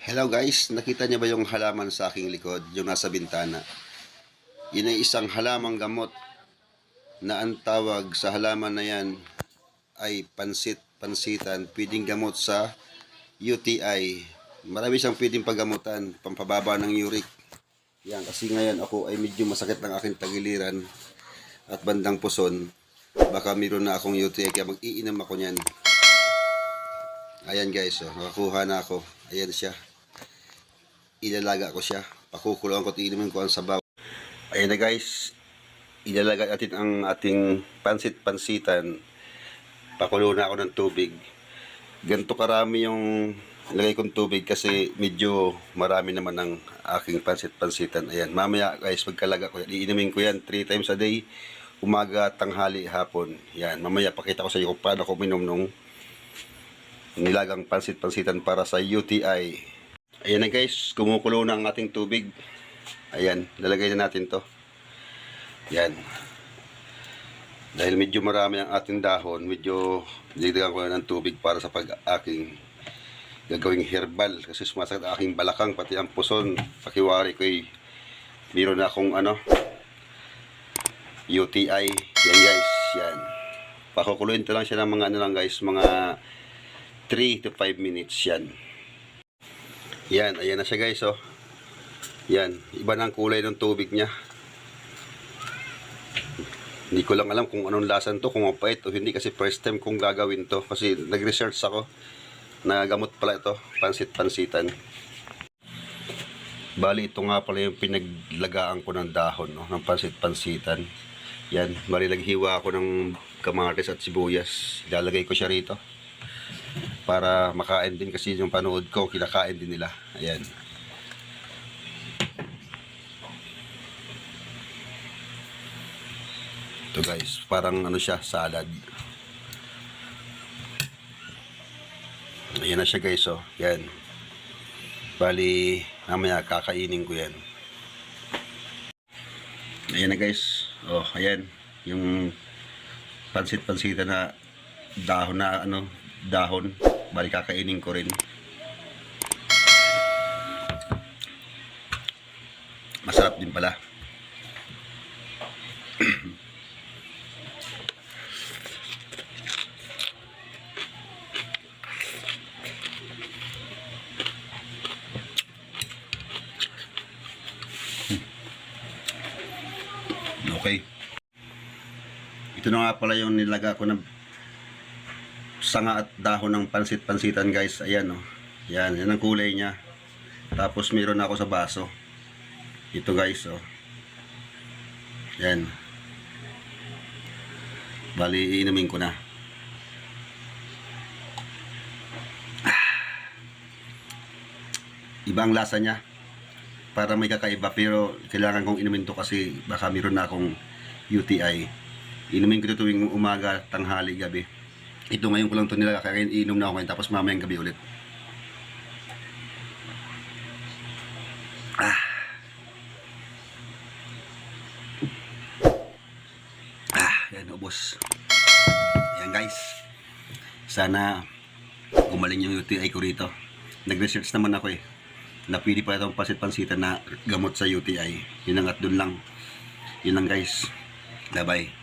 Hello guys, nakita niyo ba yung halaman sa aking likod, yung nasa bintana? Yun ay isang halamang gamot na ang tawag sa halaman na yan ay pansit, pansitan, pwedeng gamot sa UTI. Marami siyang pwedeng paggamutan, pampababa ng uric. Yan, kasi ngayon ako ay medyo masakit ng aking tagiliran at bandang puson. Baka meron na akong UTI kaya mag-iinam ako niyan. Ayan guys, oh, nakakuha na ako. Ayan siya. Ilalaga ko siya. Pakukuloan ko, tiinumin ko ang sabaw. Ayan na guys. Ilalaga natin ang ating pansit-pansitan. Pakulo na ako ng tubig. Ganito karami yung lagay kong tubig kasi medyo marami naman ng aking pansit-pansitan. Ayan, mamaya guys, pagkalaga ko yan, iinumin ko yan 3 times a day. Umaga, tanghali, hapon. Yan, mamaya pakita ko sa iyo kung paano ko minom nung nilagang pansit-pansitan para sa UTI. Ayan na guys, kumukulo na ang ating tubig. Ayan, lalagay na natin to. Yan. Dahil medyo marami ang ating dahon, medyo nilagyan ko na ng tubig para sa pag-aking gagawing herbal. Kasi sumasakit ang aking balakang, pati ang puson. Pakiwari ko ay meron na akong ano, UTI. Yan guys, yan. Pakukuluin to lang siya ng mga ano lang guys, mga 3 to 5 minutes yan. Yan, ayan na siya guys oh. Yan, iba na ang kulay ng tubig niya. Hindi ko lang alam kung anong lasan to, kung mapait o hindi kasi first time kong gagawin to. Kasi nag-research ako na gamot pala ito, pansit-pansitan. Bali, ito nga pala yung pinaglagaan ko ng dahon, no, ng pansit-pansitan. Yan, bali naghiwa ako ng kamatis at sibuyas. Ilalagay ko siya rito para makain din kasi yung panood ko, kinakain din nila. Ayan. Ito guys, parang ano siya, salad. Ayan na siya guys, oh. Yan. Bali, mamaya kakainin ko yan. Ayan na guys. Oh, ayan. Yung pansit-pansita na dahon na ano, dahon. Bali kakainin ko rin. Masarap din pala. Okay. Ito na nga pala yung nilaga ko ng sanga at dahon ng pansit-pansitan guys. Ayan oh. Yan, yan ang kulay niya. Tapos meron ako sa baso. Ito guys oh. Yan. Bali, iinumin ko na. Ah. Iba ang lasa niya. Para may kakaiba pero kailangan kong inumin to kasi baka meron na akong UTI. Inumin ko ito tuwing umaga, tanghali, gabi. Ito ngayon ko lang ito nila kaya iinom na ako ngayon tapos mamayang gabi ulit. Ah. Ah, yan ubos. Yan guys. Sana gumaling yung UTI ko rito. Nag-research naman ako eh. Na pwede pa itong pasit-pansitan na gamot sa UTI. Yun lang at dun lang. Yun lang guys. Bye-bye.